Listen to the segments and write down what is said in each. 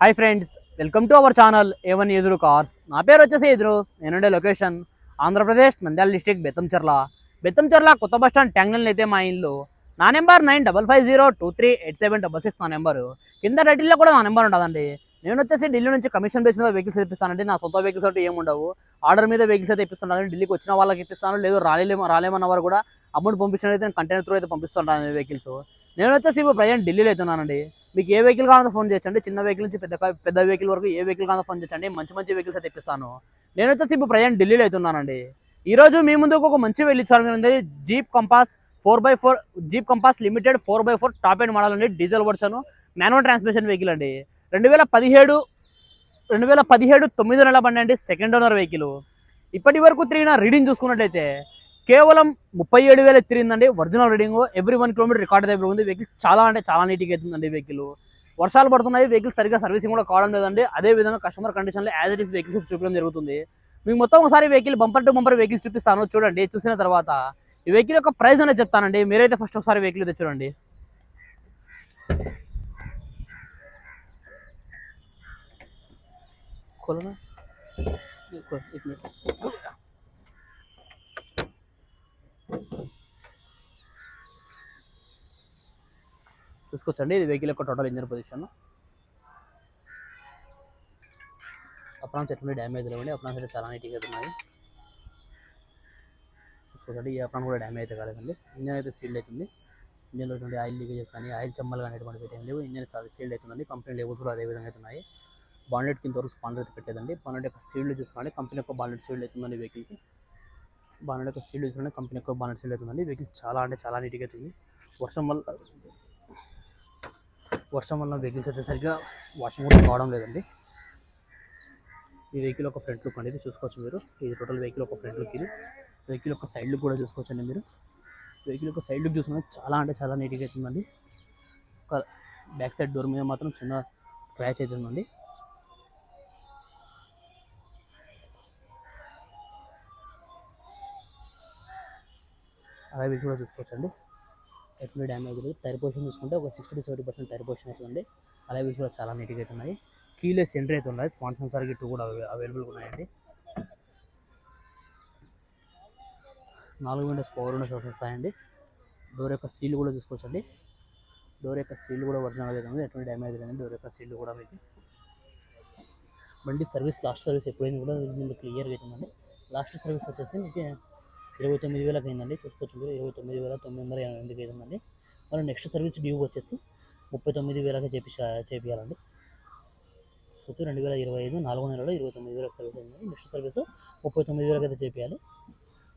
Hi friends welcome to our channel A one Eduru cars నా పేరు వచ్చేసి ఎదురోస్ నేనుండే లొకేషన్ ఆంధ్రప్రదేశ్ నంద్యాల డిస్టిక్ బెత్తంచెర్ల. బెత్తంచెర్ల కొత్త బస్ స్టాండ్ ట్యాంగ్లన్ అయితే మా ఇల్లు. నా number nine double five zero two three eight seven double six నా నెంబరు కింద టైటిల్లో కూడా నా నెంబర్ ఉంటుందండి. నేను వచ్చేసి ఢిల్లీ నుంచి కమిషన్ బేస్ మీద వెహికల్స్ తెప్పిస్తానండి. నా సొంత వెహికల్స్ అంటే ఏముండవు ఆర్డర్ మీద వెహికల్స్ అయితే ఇప్పిస్తున్నాను ఢిల్లీకి వచ్చిన వాళ్ళకి ఇప్పిస్తాను. లేదు రాలేమో రాలేమన్న వారు కూడా అమౌంట్ పంపించడం అయితే నేను కంటైనర్ త్రూ అయితే పంపిస్తుంటాను వెహికల్స్ నేను వచ్చేసి ఇప్పుడు ప్రజెంట్ ఢిల్లీలో అవుతున్నానండి. మీకు ఏ వెహికల్ కావాలో ఫోన్ చేయొచ్చండి చిన్న వెహికల్ నుంచి పెద్ద పెద్ద వెహికల్ వరకు ఏ వెహికల్ కావాలో ఫోన్ చేయొచ్చండి మంచి మంచి వెహికల్స్ అయితే ఇప్పిస్తాను నేను వచ్చేసి ఇప్పుడు ప్రజెంట్ ఢిల్లీలో అవుతున్నానండి. ఈ రోజు మీ ముందుకు ఒక మంచి వెహికల్ ఉంది Jeep Compass four by four Jeep Compass limited four by four top and model అండి. Diesel version manual transmission vehicle అండి. రెండు వేల పదిహేడు రెండు వేల పదిహేడు తొమ్మిది నెలల బండి అండి. Second owner vehicle. ఇప్పటి వరకు తిరిగిన రీడింగ్ చూసుకున్నట్లయితే కేవలం ముప్పై ఏడు వేలు తిరిగిందండి original reading. Every one kilometre record దగ్గర ఉంది. వెహికల్ చాలా అంటే చాలా నీట్గా అవుతుందండి వెహికల్ వర్షాలు పడుతున్నాయి. వెహికల్ సరిగ్గా సర్వీసింగ్ కూడా కావడం లేదండి. అదే విధంగా కస్టమర్ కండిషన్లో యాజ్ ఇట్ ఈస్ వెహికల్స్ చూపడం జరుగుతుంది. మీకు మొత్తం ఒకసారి vehicle bumper to bumper vehicle చూపిస్తాను. చూడండి చూసిన తర్వాత ఈ వెహికల్ యొక్క ప్రైస్ అనేది చెప్తానండి. మీరైతే ఫస్ట్ ఒకసారి వెహికల్ అయితే చూడండి. చూసుకోవచ్చండి ఇది వెహికల్ యొక్క టోటల్ ఇంజన్ పొజిషన్ అప్రాన్స్ ఎటువంటి డ్యామేజ్ లేవండి. అప్రాన్స్ అయితే చాలా నీట్గా ఉన్నాయి. చూసుకోవచ్చండి ఈ అప్రాన్ కూడా డ్యామేజ్ అయితే కాలేదండి. ఇంజన్ అయితే సీల్డ్ అవుతుంది. ఇంజన్లో ఎటువంటి ఆయిల్ లీకేజెస్ కానీ ఆయిల్ చెమ్మలు కానీ ఎటువంటి అయితే లేవు. ఇంజన్ సీల్డ్ అవుతుందండి. కంపెనీ లేబుల్స్ కూడా అదే విధంగా అయితే ఉన్నాయి. బాండెట్ కింద వరకు స్పాండర్ అయితే పెట్టేదండి బాండెట్ యొక్క సీల్డ్ చూసుకోండి. కంపెనీ యొక్క బాండెట్ సీల్డ్ అవుతుందండి వెహికల్కి బాండెట్ యొక్క సీల్డ్ చూసుకోండి. కంపెనీ యొక్క బాండెట్ సీల్డ్ అవుతుందండి. వెహికల్ చాలా అంటే చాలా నీట్గా అవుతుంది వర్షం వల్ల వర్షం వల్ల వెహికల్స్ అయితే సరిగ్గా వాషింగ్ కూడా కావడం లేదండి. ఈ వెహికల్ ఒక ఫ్రంట్ లుక్ అనేది చూసుకోవచ్చు మీరు. ఇది టోటల్ వెహికల్ ఒక ఫ్రంట్ లుక్ ఇది. వెహికల్ ఒక సైడ్ లుక్ కూడా చూసుకోవచ్చండి మీరు. వెహికల్ ఒక సైడ్ లుక్ చూసుకుంటే చాలా అంటే చాలా నీట్గా అవుతుందండి ఒక బ్యాక్ సైడ్ డోర్ మీద మాత్రం చిన్న స్క్రాచ్ అవుతుందండి అలాగే కూడా చూసుకోవచ్చండి. ఎటువంటి డ్యామేజ్ లేదు టైర్ పొజిషన్ చూసుకుంటే ఒక sixty to seventy percent tyre position అవుతుంది అలాగే కూడా చాలా నీట్గా అయితే ఉన్నాయి. కీలెస్ ఎంట్రీ అయితే ఉన్నాయి స్మార్ట్ సెన్సార్ గిట్టు కూడా అవైలబుల్గా ఉన్నాయండి. నాలుగు విండోస్ పవర్ విండోస్ వస్తాయండి. డోర్ యొక్క సీల్ కూడా చూసుకోవచ్చండి. డోర్ యొక్క సీల్ కూడా ఒరిజినల్ అయితే ఉంది. ఎటువంటి డ్యామేజ్ లేదండి డోర్ యొక్క సీల్ కూడా మీకు బండి సర్వీస్ లాస్ట్ సర్వీస్ ఎప్పుడైంది కూడా మీకు క్లియర్గా అవుతుందండి లాస్ట్ సర్వీస్ వచ్చేసి మీకు ఇరవై తొమ్మిది వేలకు అయిందండి చూసుకోవచ్చు మీరు ఇరవై తొమ్మిది వేల తొమ్మిది వందల ఎనభై ఎనిమిదికి అయిందండి మనం నెక్స్ట్ సర్వీస్ డ్యూ వచ్చేసి ముప్పై తొమ్మిది వేలకి చేపి చేపియాలండి. సో రెండు వేల ఇరవై ఐదు నాలుగో నెలలో ఇరవై తొమ్మిది వేలకు సర్వీస్ అయింది నెక్స్ట్ సర్వీస్ ముప్పై తొమ్మిది వేలకు అయితే చేపియాలి.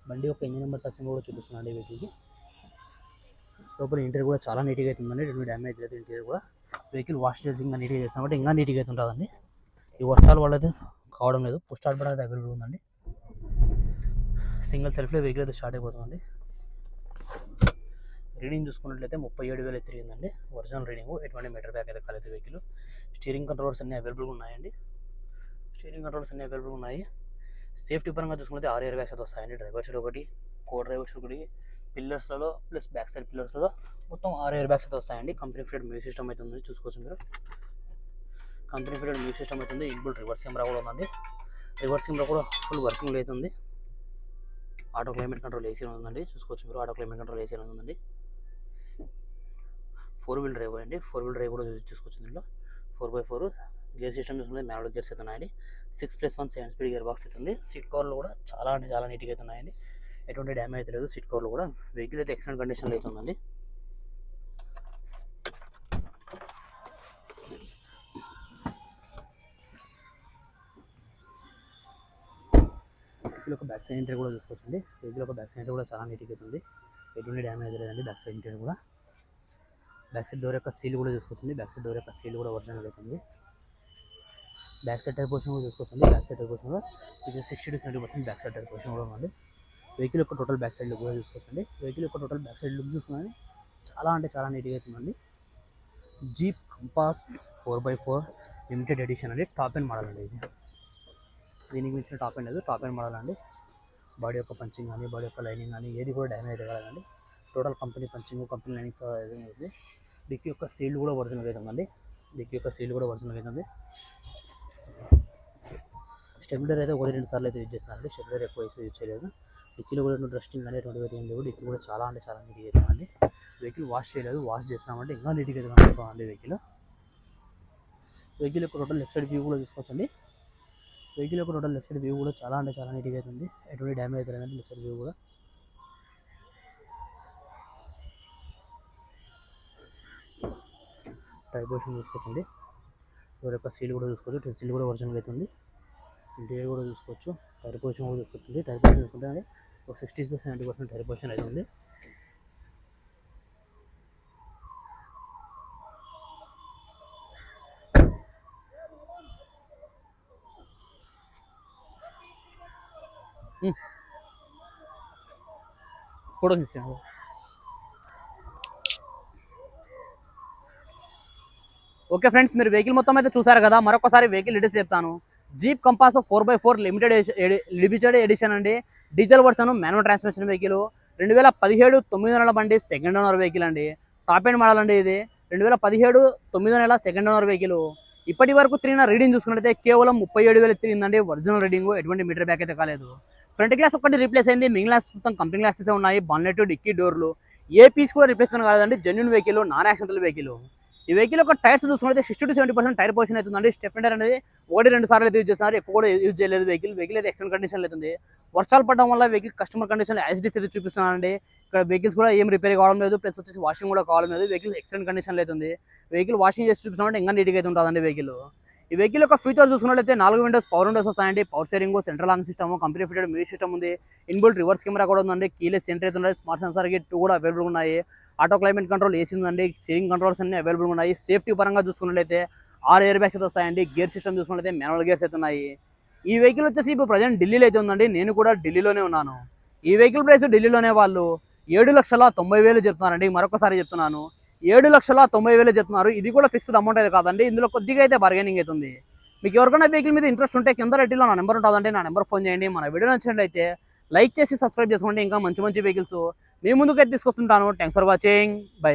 బండి యొక్క ఇంజిన్ నెంబర్ టచింగ్ కూడా చూపిస్తున్నాండి వెహికల్కి లోపల ఇంటీరియర్ కూడా చాలా నీట్గా అవుతుందండి రెండు డ్యామేజ్ లేదు. ఇంటీరియర్ కూడా వెహికల్ వాష్ చేసి ఇంకా నీట్గా చేస్తాం కాబట్టి ఇంకా నీట్గా అయితే ఉంటుందండి. ఈ వర్షాల వల్ల అయితే కావడం లేదు. పుష్ స్టార్ట్ అయితే అవైలబుల్ ఉందండి. సింగిల్ సెల్ఫ్లో వెహికల్ అయితే స్టార్ట్ అయిపోతుందండి. రీడింగ్ చూసుకున్నట్లయితే ముప్పై ఏడు వేలు తిరిగిందండి. ఒరిజినల్ రీడింగ్ ఎటువంటి మీటర్ బ్యాక్ అయితే కాలేదు వెహికల్. స్టీరింగ్ కంట్రోల్స్ అన్నీ అవైలబుల్గా ఉన్నాయండి. స్టీరింగ్ కంట్రోల్స్ అన్ని అవైలబుల్గా ఉన్నాయి. సేఫ్టీ పరంగా చూసుకుంటే ఆరు ఇయర్ బ్యాగ్స్ అయితే వస్తాయండి. డ్రైవర్ సైడ్ ఒకటి కో డ్రైవర్ సైడ్ ఒకటి పిల్లర్స్లలో ప్లస్ బ్యాక్ సైడ్ పిల్లర్స్లలో మొత్తం ఆరు ఇయర్ బ్యాగ్స్ అయితే వస్తాయండి. కంపెనీ ఫిటెడ్ మ్యూజిక్ సిస్టమ్ అయితే ఉంది చూసుకోవచ్చు మీరు. కంపెనీ ఫిటెడ్ మ్యూజిక్ సిస్టమ్ అయితే ఉంది. ఇన్బుల్ రివర్స్ కెమెరా కూడా ఉందండి. రివర్స్ కెమెరా కూడా ఫుల్ వర్కింగ్ అవుతుంది ఆటో క్లైమేట్ కంట్రోల్ ఏసీ ఉందండి. చూసుకోవచ్చు మీరు ఆటో క్లైమేట్ కంట్రోల్ ఏసీ ఉందండి. ఫోర్ వీల్ డ్రైవ్ అండి. ఫోర్ వీల్ డ్రైవ్ కూడా చూసుకోవచ్చు దీంట్లో four by four gear system చూసుకుంటే మ్యానువల్ గేర్స్ అయితే ఉన్నాయండి. Six plus one seven speed gear box అయితే ఉంది. సీట్ కవర్లు కూడా చాలా అంటే చాలా నీట్గా అయితే ఉన్నాయండి. ఎటువంటి డ్యామేజ్ అయితే లేదు. సీట్ కవర్లు కూడా. వెహికల్ అయితే ఎక్సలెంట్ కండిషన్లో అయితే ఉందండి. వెహికల్ ఒక బ్యాక్ సైడ్ ఇంటర్ కూడా చూసుకోవచ్చండి. వెహికల్ ఒక బ్యాక్ సైడ్ కూడా చాలా నీట్గా అవుతుంది ఎటువంటి డ్యామేజ్ లేదండి బ్యాక్ సైడ్ ఇంటీరియర్ కూడా. బ్యాక్ సైడ్ డోర్ యొక్క సీల్ కూడా చూసుకోవచ్చండి. బ్యాక్ సైడ్ డోర్ యొక్క సీల్ కూడా ఒరిజినల్ అవుతుంది బ్యాక్ సైడ్ టైర్ పోర్షన్ కూడా చూసుకోవచ్చండి. బ్యాక్ సైడ్ టైర్ పొజిషన్ కూడా ఇది sixty to seventy percent back side tyre portion కూడా ఉంది వెహికల్ యొక్క టోటల్ బ్యాక్ సైడ్ లుక్ కూడా చూసుకోవచ్చండి. వెహికల్ యొక్క టోటల్ బ్యాక్ సైడ్ లుక్ చూసుకుని చాలా అంటే చాలా నీట్గా అవుతుందండి Jeep Compass four by four limited edition అండి. టాప్ అండ్ మోడల్ అండి ఇది. దీనికి మించిన టాప్ అండ్ లేదు. టాప్ ఎండ్ మోడల్ అండి. బాడీ యొక్క పంచింగ్ కానీ బాడీ యొక్క లైనింగ్ కానీ ఏది కూడా డ్యామేజ్ కాలేదండి total company punching company linings అవుతుంది డిక్కీ యొక్క సీల్ కూడా ఒరిజినల్ అవుతుందండి డిక్కీ యొక్క సీల్ కూడా ఒరిజినల్ అవుతుంది స్టెబిలర్ అయితే ఒకటి రెండు సార్లు అయితే యూజ్ చేస్తున్నారండి. స్టెబిలర్ ఎక్కువ అయితే యూజ్ చేయలేదు. డిక్కీలో కూడా డ్రస్టింగ్ అనేటువంటి అనేటువంటివి అయితే ఏం లేవు. డిక్కీ కూడా చాలా అంటే చాలా నీట్గా అవుతుందండి వెహికల్ వాష్ చేయలేదు. వాష్ చేసినామంటే ఇంకా నీట్గా అయితే వెహికల్ వెహికల్ యొక్క టోటల్ లెఫ్ట్ సైడ్ వ్యూ కూడా తీసుకోవచ్చండి వెహికల్ యొక్క టోటల్ లెఫ్ట్ సైడ్ వ్యూ కూడా చాలా అంటే చాలా నీట్గా అయితే ఉంది. ఎటువంటి డ్యామేజ్ అయితే లేదంటే లెఫ్ట్ సైడ్ వ్యూ కూడా. టైపోషన్ చూసుకోవచ్చండి. డోర్ యొక్క సీల్ కూడా చూసుకోవచ్చు. సీల్ కూడా ఒరిజినల్ అయితే ఉంది. ఇంటీరియర్ కూడా చూసుకోవచ్చు. టైర్ పొజిషన్ కూడా చూసుకోవచ్చు టైర్ పొజిషన్ చూసుకుంటే ఒక sixty to seventy percent tyre position అయితే ఉంది. ఫోటో తీసాను ఓకే ఫ్రెండ్స్ మీరు వెహికల్ మొత్తం అయితే చూసారు కదా మరొకసారి వెహికల్ డీటెయిల్స్ చెప్తాను. Jeep Compass four by four limited limited edition అండి. Diesel version manual transmission vehicle రెండు వేల పదిహేడు తొమ్మిది నెలల బండి సెకండ్ ఓనర్ వెహికల్ అండి. టాప్ ఎండ్ మోడల్ అండి ఇది. రెండు వేల పదిహేడు తొమ్మిదో నెల సెకండ్ ఓనర్ వెహికల్ ఇప్పటి వరకు తిరిగిన రీడింగ్ చూసుకున్నట్టయితే కేవలం ముప్పై ఏడు వేలు తిరిగిందండి. ఒరిజినల్ రీడింగ్ ఎటువంటి మీటర్ బ్యాక్ అయితే కాలేదు. ఫ్రంట్ గ్లాస్ ఒక్కటి రీప్లేస్ అయింది. మిగిలిన గ్లాస్ మొత్తం కంపెనీ గ్లాసెస్ ఉన్నాయి. బాన్నెట్ డిక్కీ డోర్లు ఏ పీస్ కూడా రీప్లేస్మెంట్ కాదండి genuine vehicle non accidental vehicle ఈ వెహికల్ ఒక టైర్స్ చూసుకుంటే sixty to seventy percent tyre position అవుతుందండి. స్టెప్ టైర్ అనేది ఒకటి రెండు సార్లు అయితే యూజ్ చేస్తున్నారు. ఎక్కువ కూడా యూజ్ చేయలేదు వెహికల్ వెహికల్ అయితే ఎక్సలెంట్ కండిషన్ అవుతుంది. వర్షాలు పడడం వల్ల వెహికల్ కస్టమర్ కండిషన్ యాసిడిస్ అయితే చూపిస్తున్నానండి. ఇక్కడ వెహికల్స్ కూడా ఏం రిపేర్ కావడం లేదు. ప్లస్ వచ్చేసి వాషింగ్ కూడా కావడం లేదు. వెహికల్ ఎక్సలెంట్ కండిషన్ అవుతుంది. వెహికల్ వాషింగ్ చేసి చూపిస్తున్నామంటే ఇంకా నీట్గా అయితే ఉంటుందండి వెహికల్ ఈ వెహికల్ యొక్క ఫీచర్ చూసుకున్నట్లయితే నాలుగు విండోస్ పవర్ విండోస్ వస్తాయండి. Power steering central lock system company fitted music system ఉంది. ఇన్బుల్ట్ రివర్స్ కెమెరా కూడా ఉందండి. కీలెస్ సెంటర్ అయితే ఉన్నాయి. స్మార్ట్ సెన్సార్కి టూ కూడా అవైలబుల్ ఉన్నాయి. ఆటో క్లైమేట్ కంట్రోల్ ఏసీ ఉందండి. స్టీరింగ్ కంట్రోల్స్ అన్ని అవైలబుల్ ఉన్నాయి. సేఫ్టీ పరంగా చూసుకున్నట్లయితే ఆరు ఎయిర్ బ్యాగ్స్ అయితే వస్తాయండి. గేర్ సిస్టమ్ చూసుకున్నట్లయితే మాన్యువల్ గేర్స్ అయితే ఉన్నాయి. ఈ వెహికల్ వచ్చేసి ఇప్పుడు ప్రజెంట్ ఢిల్లీలో అయితే ఉందండి. నేను కూడా ఢిల్లీలోనే ఉన్నాను. ఈ వెహికల్ ప్రైస్ ఢిల్లీలోనే వాళ్ళు ఏడు లక్షల తొంభై వేలు చెప్తున్నారండి. మరొకసారి చెప్తున్నాను. ఏడు లక్షల తొంభై వేలు చెప్తున్నారు. ఇది కూడా ఫిక్స్డ్ అమౌంట్ అయితే కాదండి. ఇందులో కొద్దిగా అయితే బార్గెనింగ్ అవుతుంది మీకు ఎవరికైనా వెహికల్ మీద ఇంట్రెస్ట్ ఉంటే కింద రెడ్డిలో నా నెంబర్ ఉంటుందండి. నా నెంబర్ ఫోన్ చేయండి. మన వీడియో నచ్చినట్లయితే లైక్ చేసి సబ్స్క్రైబ్ చేసుకోండి. ఇంకా మంచి మంచి వెహికల్స్ మీ ముందుకైతే తీసుకొస్తుంటాను. Thanks for watching bye